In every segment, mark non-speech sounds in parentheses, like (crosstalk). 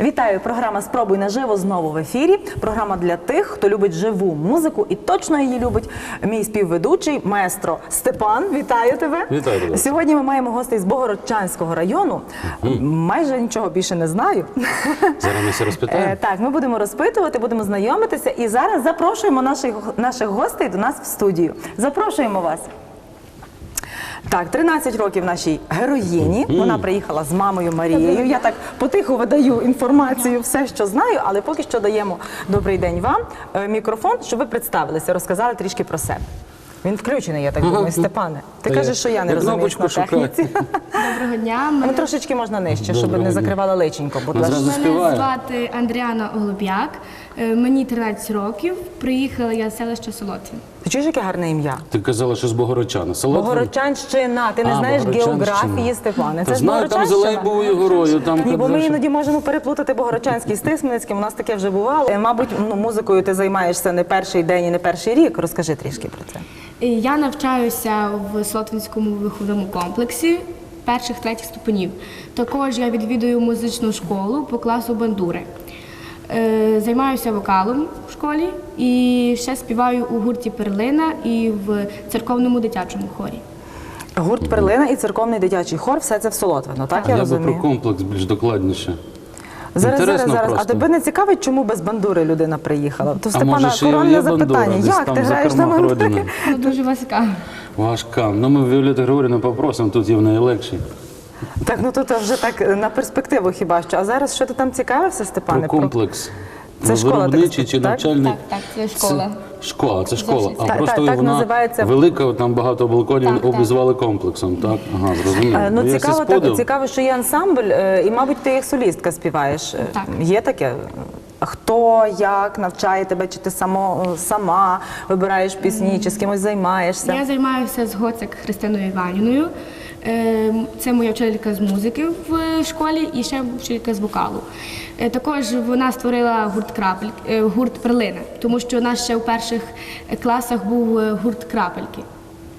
Вітаю! Програма Спробуй наживо знову в ефірі. Програма для тих, хто любить живу музику і точно її любить. Мій співведучий маестро Степан. Вітаю тебе! Вітаю, будь. Сьогодні ми маємо гостей з Богородчанського району. Майже нічого більше не знаю. Зараз ми все Е, розпитаємо. Так, ми будемо розпитувати, будемо знайомитися. І зараз запрошуємо наших, наших гостей до нас в студію. Запрошуємо вас. Так, 13 років нашій героїні. Вона приїхала з мамою Марією. Я так потиху видаю інформацію, все, що знаю, але поки що даємо добрий день вам. е, Мікрофон, щоб ви представилися, розказали трішки про себе. Він включений, я так думаю, Степане. Ти Та кажеш, що я не розумію кнопочку на техніці. Доброго дня. Ну, Мене, трошечки можна нижче, щоб Доброго не дня. закривала личенько, будь ласка. зразу мене звати Андріана Голуб'як. Е, Мені 13 років. Приїхала я з селища Солотвін. Ти чуєш, яке гарне ім'я? Ти казала, що з Богородчана. Село Богородчанщина, ти не А, знаєш географії, Степане. Та Це ж знаю, там. Був і горою. Там Ні, бо ми іноді можемо переплутати Богородчанський з Тисменецьким. У нас таке вже бувало. Е, Мабуть, ну, музикою ти займаєшся не перший день і не перший рік. Розкажи трішки про це. Е, Я навчаюся в Солотвінському виховному комплексі перших третіх ступенів. Також я відвідую музичну школу по класу бандури. Е, Займаюся вокалом в школі і ще співаю у гурті Перлина і в церковному дитячому хорі. Гурт Перлина і церковний дитячий хор все це в Солотвино, так, я, Я би про комплекс більш докладніше. Зараз, зараз, Інтересно зараз. А тебе не цікавить, чому без бандури людина приїхала? То Степана коронне запитання. десь Як ти граєш на бандурі? родини? Дуже важка. Важка. Ну ми Віолету Григорівну попросимо, тут є в неї легші. Так, ну тут вже так е, на перспективу хіба що. А зараз що ти там цікавився, Степане? Про комплекс. Це школа, Виробничий так, чи так? навчальний? Так, так, це школа. Це школа, це школа. А Так, просто так, вона називається. велика, там багато балконів Так, так. обізвали комплексом. Так? Ага, зрозуміло. Е, Ну, цікаво, так, цікаво, що є ансамбль, е, і, мабуть, ти як солістка співаєш. Так. Є таке? Хто як навчає тебе, чи ти само, сама вибираєш пісні, чи з кимось займаєшся? Я займаюся з Гоцик Христиною Іванівною. Е, Це моя вчителька з музики в школі і ще вчителька з вокалу. Е, Також вона створила гурт крапель, е, гурт перлина, тому що у нас ще у перших класах був е, гурт крапельки.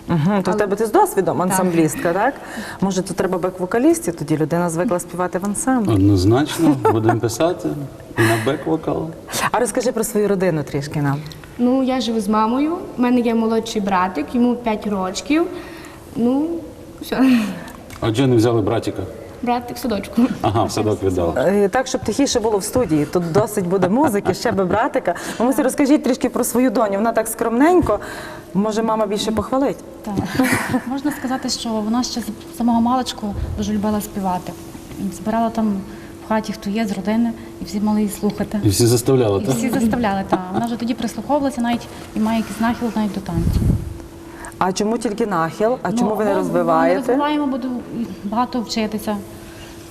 Угу, то в тебе ти з досвідом ансамблістка, так? Може, тут треба бек-вокалістів, тоді людина звикла співати в ансамблі. Однозначно, будемо писати і на бек-вокал. А розкажи про свою родину трішки нам. Ну, я живу з мамою. У мене є молодший братик, йому 5 років. Ну, все. Отже, не взяли братіка. Братик в садочку. Ага, в садок віддали. Е, Так, щоб тихіше було в студії. Тут досить буде музики, ще би братика. Мамуся, розкажіть трішки про свою доню. Вона так скромненько. Може, мама більше похвалить? Так. (laughs) Можна сказати, що вона ще з самого маличку дуже любила співати. Збирала там в хаті, хто є з родини, і всі мали її слухати. І всі заставляли, І так? всі заставляли, так. Вона вже тоді прислуховувалася навіть і має якийсь нахил навіть до танцю. А чому тільки нахил? А чому Ну, ви не розвиваєте? Ми розвиваємо, буду багато вчитися.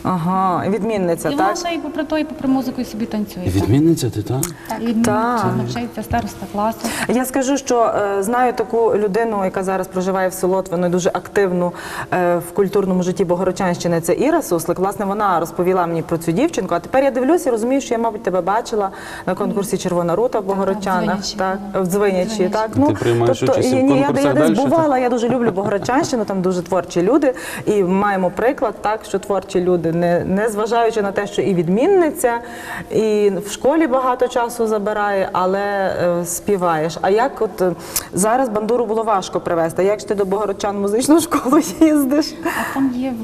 Ага, відмінниця, і вона так? ще і попри то, і попри музику і собі танцює. Відмінниця ти, так? Так, і Так. навчається староста класу. Я скажу, що е, знаю таку людину, яка зараз проживає в Солотвино, і дуже активну е, в культурному житті Богородчанщини. Це Іра Суслик. Власне, вона розповіла мені про цю дівчинку. А тепер я дивлюся і розумію, що я, мабуть, тебе бачила на конкурсі Червона рута в Богородчанах. в Так, Дзвинячі. в Дзвинячі. Дзвинячі. Так, Ти приймаєш участь у і я, конкурсах я десь дальше, бувала. Я дуже люблю Богородчанщину. Там дуже творчі люди. І маємо приклад, так що творчі люди, не, не зважаючи на те, що і відмінниця, і в школі багато часу забирає, але е, співаєш. А як от е, зараз бандуру було важко привезти? Як ж ти до Богородчан музичну школу (laughs) їздиш? А там є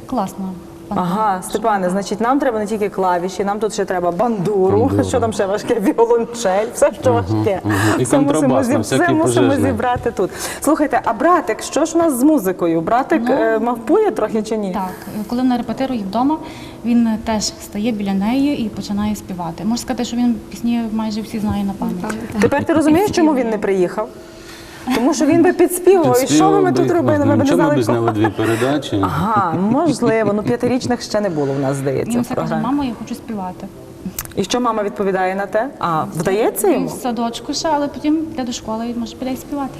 класна Ага, Степане, значить, нам треба не тільки клавіші, нам тут ще треба бандуру, Бандуру. (laughs) що там ще важке, віолончель, все, що важке. І Все мусимо зіб- все мусимо зібрати тут. Слухайте, а братик, що ж у нас з музикою? Братик Ну, е, мавпує трохи чи ні? Так, коли вона репетирує вдома, він теж стає біля неї і починає співати. Можна сказати, що він пісні майже всі знає на пам'ять. Тепер ти розумієш, чому він не приїхав? Тому що він би підспівував. І що би ми тут робили? Ми б не Чому знали. ми зняли кого. дві передачі? Ага, можливо. Ну п'ятирічних ще не було в нас, здається, Він в все каже, програмі. мамо, я хочу співати. І що мама відповідає на те? А, вдається Він йому? в садочку ще, але потім йде до школи і може піде співати.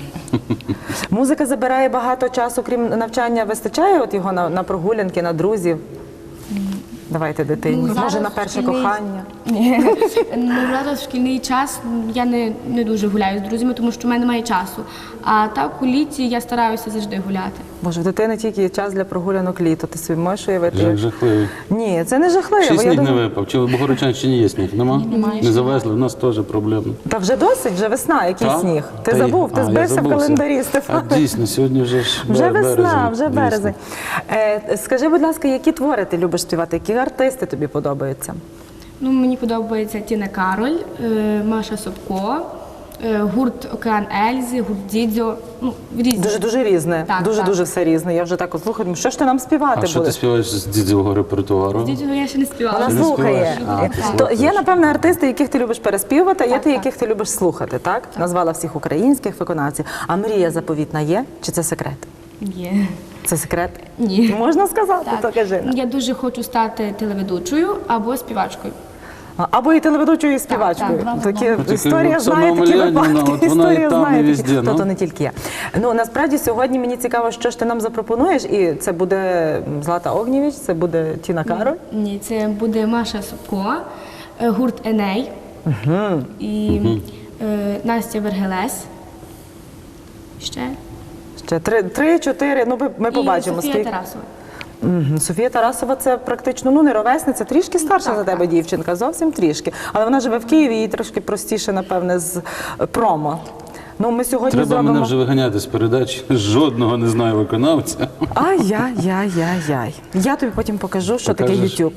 Музика забирає багато часу, крім навчання, вистачає от його на, на прогулянки, на друзів. Давайте дитині. Ну, Може зараз на перше шкільний- кохання. Ні. (laughs) Ну, зараз в шкільний час я не, не дуже гуляю з друзями, тому що в мене немає часу. А так у літі я стараюся завжди гуляти. Боже, в дитини тільки є час для прогулянок літо. Ти собі можеш уявити? Жах як- жахливий. Ні, це не жахливо. Ще Я сніг не випав. Чи в Богородчанщині є сніг? Нема? Немає. Не завезли, в нас теж проблемно. Та вже досить, вже весна, який Та? сніг. Ти Та й- забув, ти А, я збився в забувся. календарі, Стефан. А дійсно, сьогодні вже ж Вже бе- весна, березень, вже дійсно. березень. Е, скажи, будь ласка, які твори ти любиш співати? Які артисти тобі подобаються? Ну, мені подобається Тіна Кароль, е, Маша Собко, е, гурт Океан Ельзи, гурт Дідзьо. Ну, різні. Дуже дуже різне. Так, дуже так. дуже все різне. Я вже так слухаю. Що ж ти нам співати А що ти співаєш з дідзівого репертуару? Дідзьо я ще не співала. Вона слухає. А, То є, напевно, артисти, яких ти любиш переспівувати, а є Так, ті, яких ти любиш слухати, так? Назвала всіх українських виконавців. А мрія заповітна є? Чи це секрет? Є. Це секрет? Ні. Можна сказати, то Так. кажи. Я дуже хочу стати телеведучою або співачкою. Або і телеведучою, і співачкою. так, два в такі одному. історія знає такі Омелянівна, випадки. от вона і Історія там, і знає такі. везде, То, ну. то не тільки я. Ну насправді сьогодні мені цікаво, що ж ти нам запропонуєш, і це буде Злата Огнєвіч, це буде Тіна Кароль. Ні, це буде Маша Собко, е, гурт Еней і е, Настя Вергелес. Ще. Ще три, три, чотири. Ну ми, ми побачимо. І Софія скільки. Тарасова. Мгм. Софія Тарасова це практично ну не ровесниця, трішки старша Так, за тебе так. дівчинка, зовсім трішки. Але вона живе в Києві і трошки простіше, напевне, з е, промо. Ну ми сьогодні Треба зробимо. мене вже виганяти з передач. Жодного не знаю виконавця. Ай-яй-яй-яй-яй. Я тобі потім покажу, що таке Покажеш? YouTube.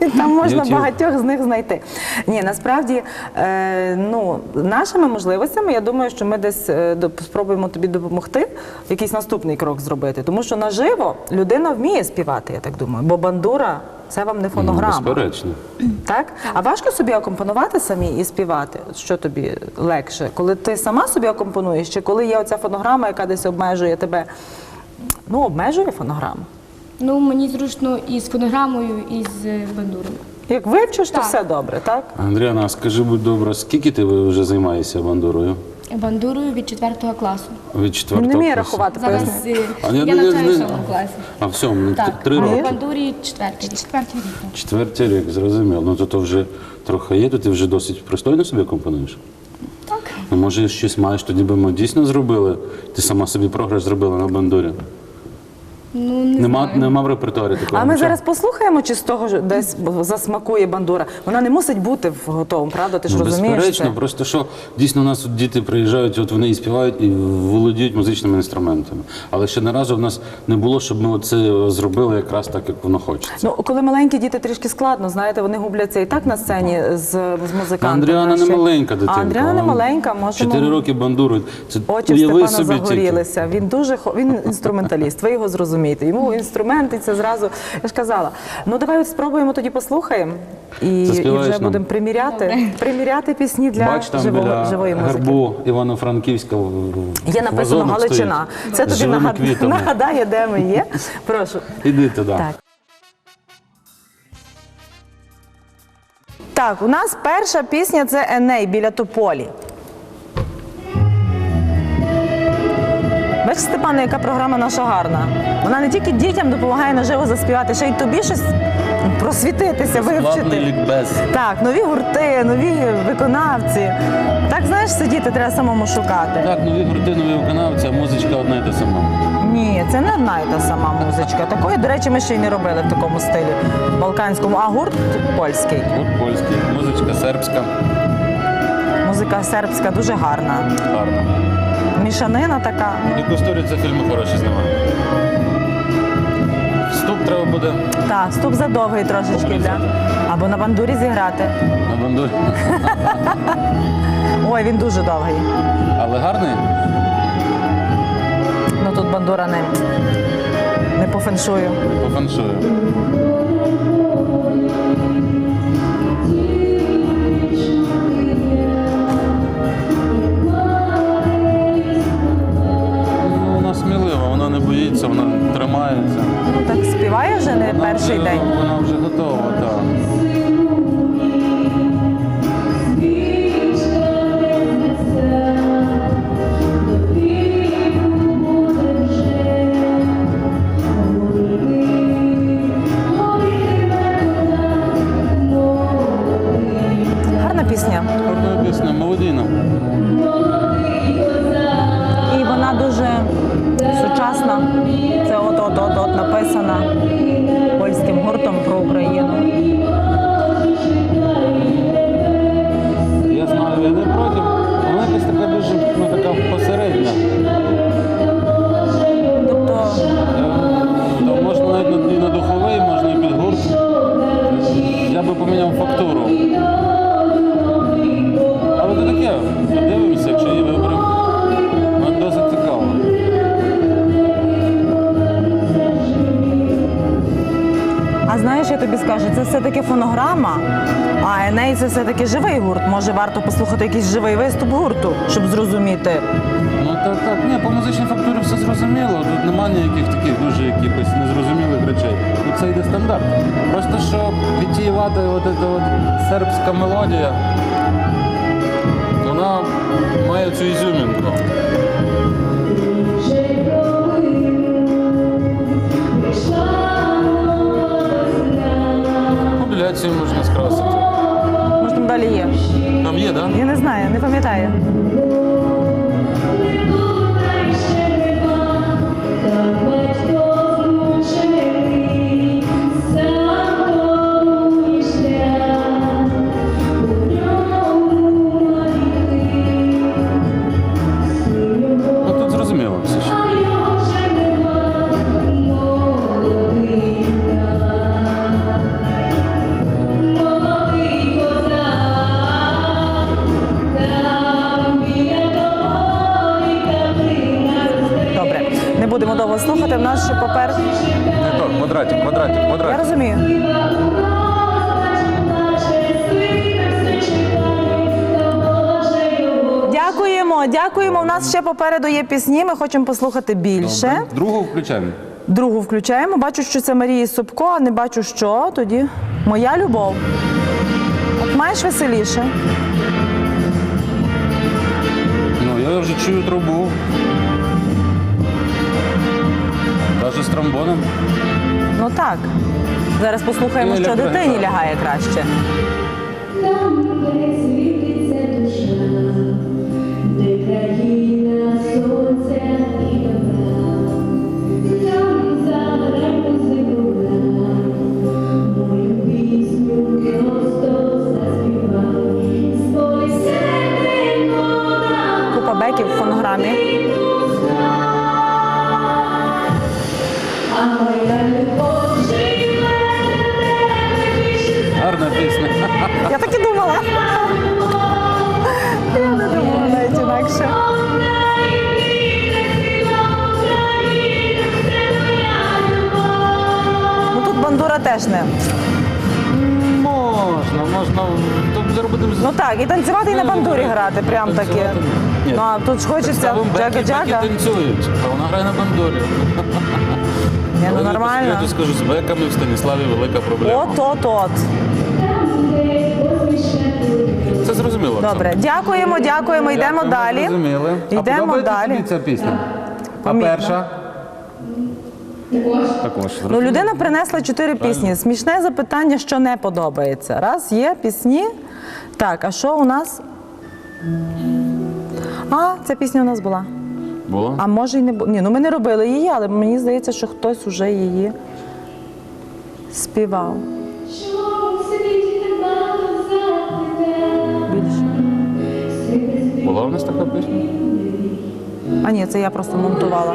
(laughs) Там можна YouTube. багатьох з них знайти. Ні, насправді, е, ну, нашими можливостями, я думаю, що ми десь е, доп- спробуємо тобі допомогти якийсь наступний крок зробити. Тому що наживо людина вміє співати, я так думаю. Бо бандура це вам не Ну, фонограма. безперечно. Так? А важко собі акомпонувати самі і співати? От Що тобі легше? Коли ти сама собі акомпонуєш, чи коли є оця фонограма, яка десь обмежує тебе? Ну, обмежує фонограма. Ну, мені зручно і з фонограмою, і з е, бандурою. Як вивчиш, то Так. все добре, так? Андріана, скажи, будь добра, скільки ти вже займаєшся бандурою? Бандурою від 4 класу. Від Він четвертого не вміє класу? рахувати, Зараз е, А я я не- в сьомому класі. А в цьому Так, три а роки. в бандурі четвертий рік. Четвертий рік. Четвертий рік, зрозуміло. Ну то, то вже трохи є, то ти вже досить пристойно собі компонуєш? Так. Ну, може, щось маєш, тоді би ми дійсно зробили. Ти сама собі програш зробила на бандурі. Ну, не Нема, нема в репертуарі такого. А ми нічого? зараз послухаємо, чи з того ж десь засмакує бандура. Вона не мусить бути в готовому, правда? Ти ж Ну, розумієш? безперечно, це? просто що дійсно у нас тут діти приїжджають, от вони і співають і володіють музичними інструментами. Але ще не разу в нас не було, щоб ми це зробили якраз так, як воно хочеться. Ну, коли маленькі діти трішки складно, знаєте, вони губляться і так на сцені з, з музикантами. Андріана не маленька дитинка. А Андріана не маленька, можемо... Чотири роки бандуру. Це Очі уяви Степана собі тільки. загорілися. Він дуже він інструменталіст. Ви його зрозумієте. Йому інструменти це зразу. Я ж казала. Ну давай от спробуємо тоді послухаємо і, і вже будемо приміряти, приміряти пісні для Бач, там живого, біля живої музики. гербу Івано-Франківська Є написано Галичина. стоїть Це тобі нагад- нагадає, де ми є. Прошу. Іди туди. Так. Так, у нас перша пісня це Еней біля Тополі. Бачиш, Степане, яка програма наша гарна. Вона не тільки дітям допомагає наживо заспівати, ще й тобі щось просвітитися, вивчити. лікбез. Так, нові гурти, нові виконавці. Так, знаєш, сидіти треба самому шукати. Так, нові гурти, нові виконавці, а музичка одна й та сама. Ні, це не одна і та сама музичка. Такої, до речі, ми ще й не робили в такому стилі балканському, а гурт польський. Гурт польський, музичка сербська, Музика сербська дуже гарна. гарна. Мішанина така. І Кустуриця фільми хороші знімає. Вступ треба буде Так, ступ задовгий трошечки для. Або на бандурі зіграти. на бандурі. (laughs) Ой, він дуже довгий. Але гарний? Ну тут бандура не, не по феншую. По фаншую. Боїться, вона тримається. Ну так співає вже не Вона перший вже- день. Вона вже готова, так. Все-таки фонограма, а Еней це все-таки живий гурт. Може, варто послухати якийсь живий виступ гурту, щоб зрозуміти. Ну так, так, ні, по музичній фактурі все зрозуміло. Тут немає ніяких таких дуже якихось незрозумілих речей. Тут це йде стандарт. Просто що відтіювати от ця от сербська мелодія, вона має цю ізюмінку. Модуляцію можна скрасити. Може, там далі є. Там є, так? Да? Я не знаю, не пам'ятаю. Попереду є пісні. Ми хочемо послухати більше. Другу включаємо. Другу включаємо. Бачу, що це Марії Собко, а не бачу, що тоді. Моя любов. От маєш веселіше. Ну, я вже чую трубу. Даже з тромбоном. Ну так. Зараз послухаємо, Ну, що дитині лягає краще. Там, де світиться теж не. Можна, можна. Зараз будемо Ну так, і танцювати, і на бандурі грати, прям таки. Ні. Ну а тут ж хочеться беки танцюють, а вона грає на бандурі. Ні, ну нормально. Я тобі скажу, з беками в Станіславі велика проблема. От, от, от. Це зрозуміло. Оксана? Добре, дякуємо, дякуємо. Йдемо Дякуємо, далі. Зрозуміли. А Йдемо подобається далі. тобі ця пісня? А Помітно. перша? Також. Ну, людина принесла чотири пісні. Смішне запитання, що не подобається. Раз, є пісні. Так, а що у нас? А, ця пісня у нас була. Було? А може й не було. Ні, ну ми не робили її, але мені здається, що хтось уже її співав. Більше. Була у нас така пісня? А ні, це я просто монтувала.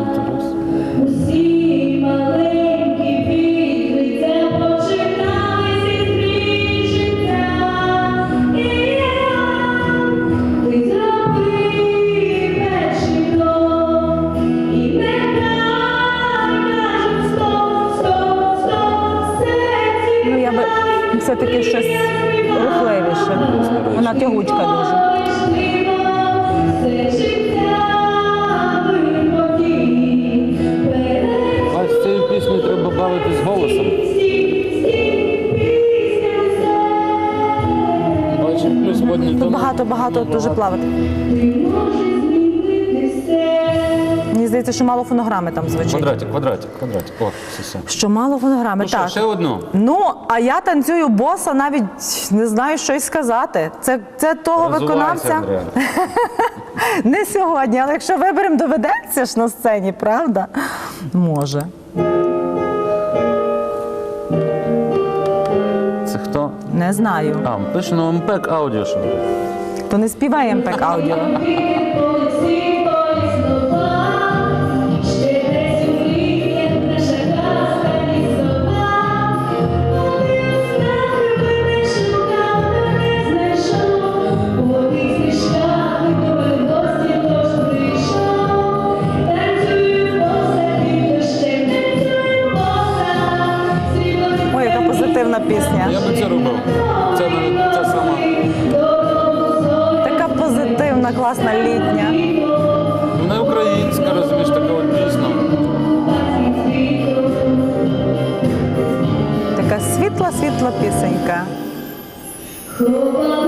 все-таки щось рухливіше. Вона тягучка дуже. З цією піснею треба бавитись голосом. Бачив, плюс водні Тут тони. багато-багато дуже плавати. Здається, що мало фонограми там звучить. Квадратик, квадратик, квадратик. О, все, все. Що мало фонограми, Ну що, так. ще одну? Ну, а я танцюю боса, навіть не знаю, що й сказати. Це, це того Розвивайся, виконавця Андреа. (laughs) не сьогодні, але якщо виберемо, доведеться ж на сцені, правда? Може. Це хто? Не знаю. А, пише на МПЕК аудіо. що. То не співає МПК аудіо. 如果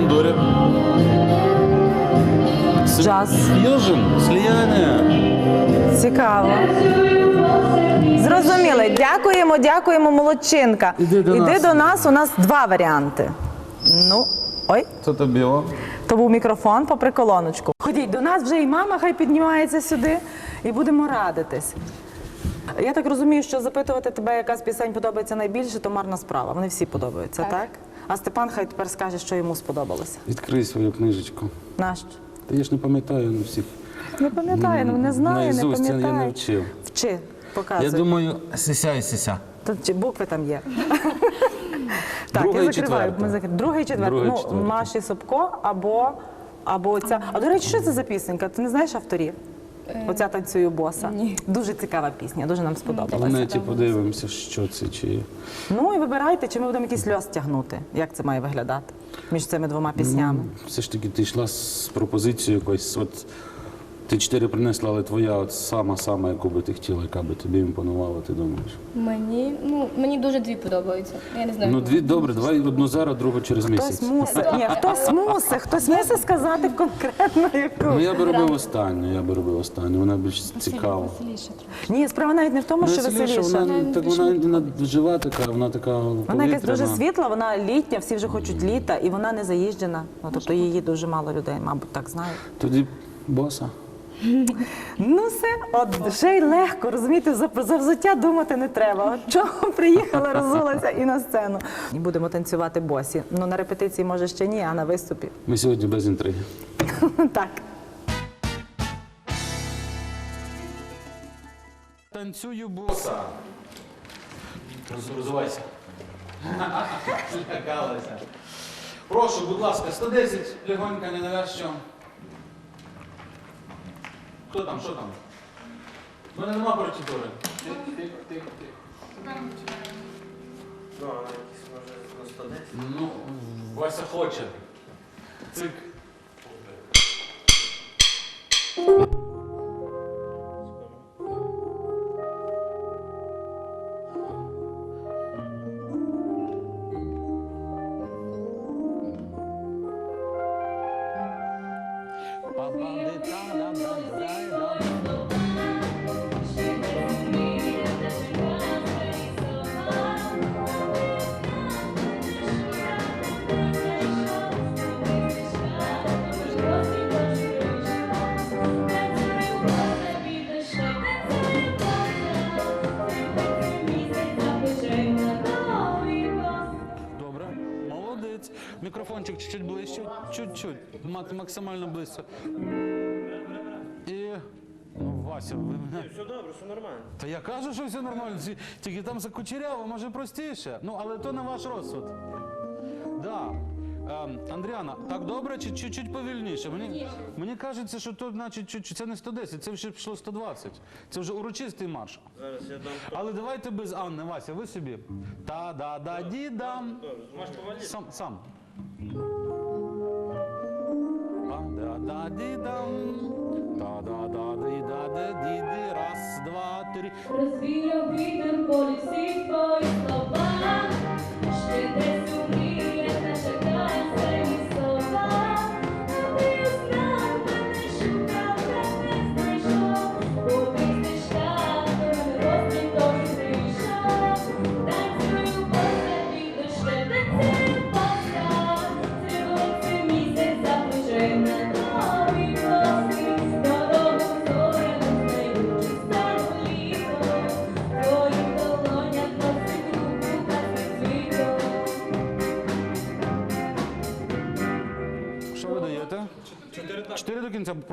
бандурі. Джаз. Фьюжн, сліяння. Цікаво. Зрозуміли. Дякуємо, дякуємо, молодчинка. Іди до нас. до нас. У нас два варіанти. Ну, ой. Це тобі, о. То був мікрофон попри колоночку. Ходіть, до нас вже і мама хай піднімається сюди, і будемо радитись. Я так розумію, що запитувати тебе, яка з пісень подобається найбільше, то марна справа. Вони всі подобаються, так? А Степан хай тепер скаже, що йому сподобалося. Відкрий свою книжечку. Нащо? Та я ж не пам'ятаю на всіх. Не пам'ятаю, ну не знаю, не Наїзусть я пам'ятаю. не вчив. Вчи, показуй. Я думаю, сися і сися. Тут чи букви там є. (laughs) так, Друга я і закриваю. четверта. Ми закр... Друга і четверта. Друга і ну, четверта. Маші Собко або, або ця. А до речі, що це за пісенька? Ти не знаєш авторів? Оця танцюю боса. Ні. Дуже цікава пісня, дуже нам В Ми ті подивимося, що це чи. Ну і вибирайте, чи ми будемо якийсь льоз тягнути. Як це має виглядати між цими двома піснями? Все ж таки ти йшла з пропозицією якоїсь. От ти чотири принесла, але твоя от сама сама, яку би ти хотіла, яка би тобі імпонувала, ти думаєш? Мені, ну, мені дуже дві подобаються. Я не знаю. Ну дві добре, давай одну зараз, другу через Хтось місяць. мусить. (laughs) Ні, хтось мусить, хтось мусить сказати конкретно яку. Ну я би робив останню, я би робив останню, вона більш цікава. Веселіше трохи. Ні, справа навіть не в тому, що веселіше. вона так вона, вона жива така, вона така Вона якась дуже світла, вона літня, всі вже хочуть літа, і вона не заїжджена. Ну тобто її дуже мало людей, мабуть, так знають. Тоді боса. Ну все, от вже й легко, розумієте, за, за взуття думати не треба. От чого (laughs) приїхала, розулася і на сцену. І будемо танцювати босі. Ну на репетиції може ще ні, а на виступі. Ми сьогодні без інтриги. (laughs) Так. Танцюю боса. Розувайся. (laughs) Прошу, будь ласка, 110 легонько, не навязчо. Хто там, що там? У мене нема партітури. Тихо, тихо, тихо, тихо. Ну, Вася хоче. Цик. Чуть-чуть, максимально близько. І. Ну, Вася, ви мене. Все добре, все нормально. Та я кажу, що все нормально, тільки там закучеряво, може простіше. Ну, але то на ваш розсуд. Да. Ем, Андріана, так добре чи чуть-чуть повільніше? Мені, мені кажеться, що то, значить, чуть, це не 110, це вже пішло 120. Це вже урочистий марш. Зараз я дам. Але давайте без Анни, Вася, ви собі. Та-да-да-ді-дам. Добре, можеш повалити. Сам, сам. Та-да-да-ді-дам. Та-да-да-ді-да-да-ді-ді. Раз, два, три. Розвіяв вітер полі всі слова, ще десь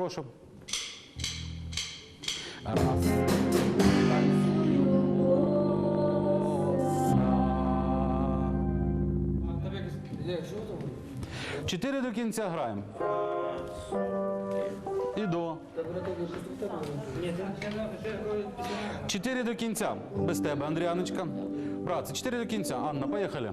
прошу. Раз. Чотири до кінця граємо. І до. Чотири до кінця. Без тебе, Андріаночка. Брат, це чотири до кінця. Анна, поїхали.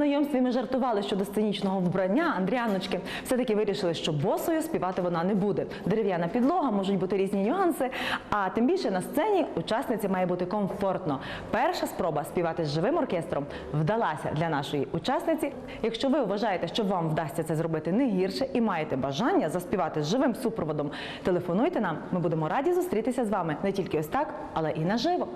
Знайомстві ми жартували щодо сценічного вбрання Андріаночки. Все-таки вирішили, що босою співати вона не буде. Дерев'яна підлога, можуть бути різні нюанси. А тим більше на сцені учасниці має бути комфортно. Перша спроба співати з живим оркестром вдалася для нашої учасниці. Якщо ви вважаєте, що вам вдасться це зробити не гірше і маєте бажання заспівати з живим супроводом, телефонуйте нам. Ми будемо раді зустрітися з вами не тільки ось так, але і наживо.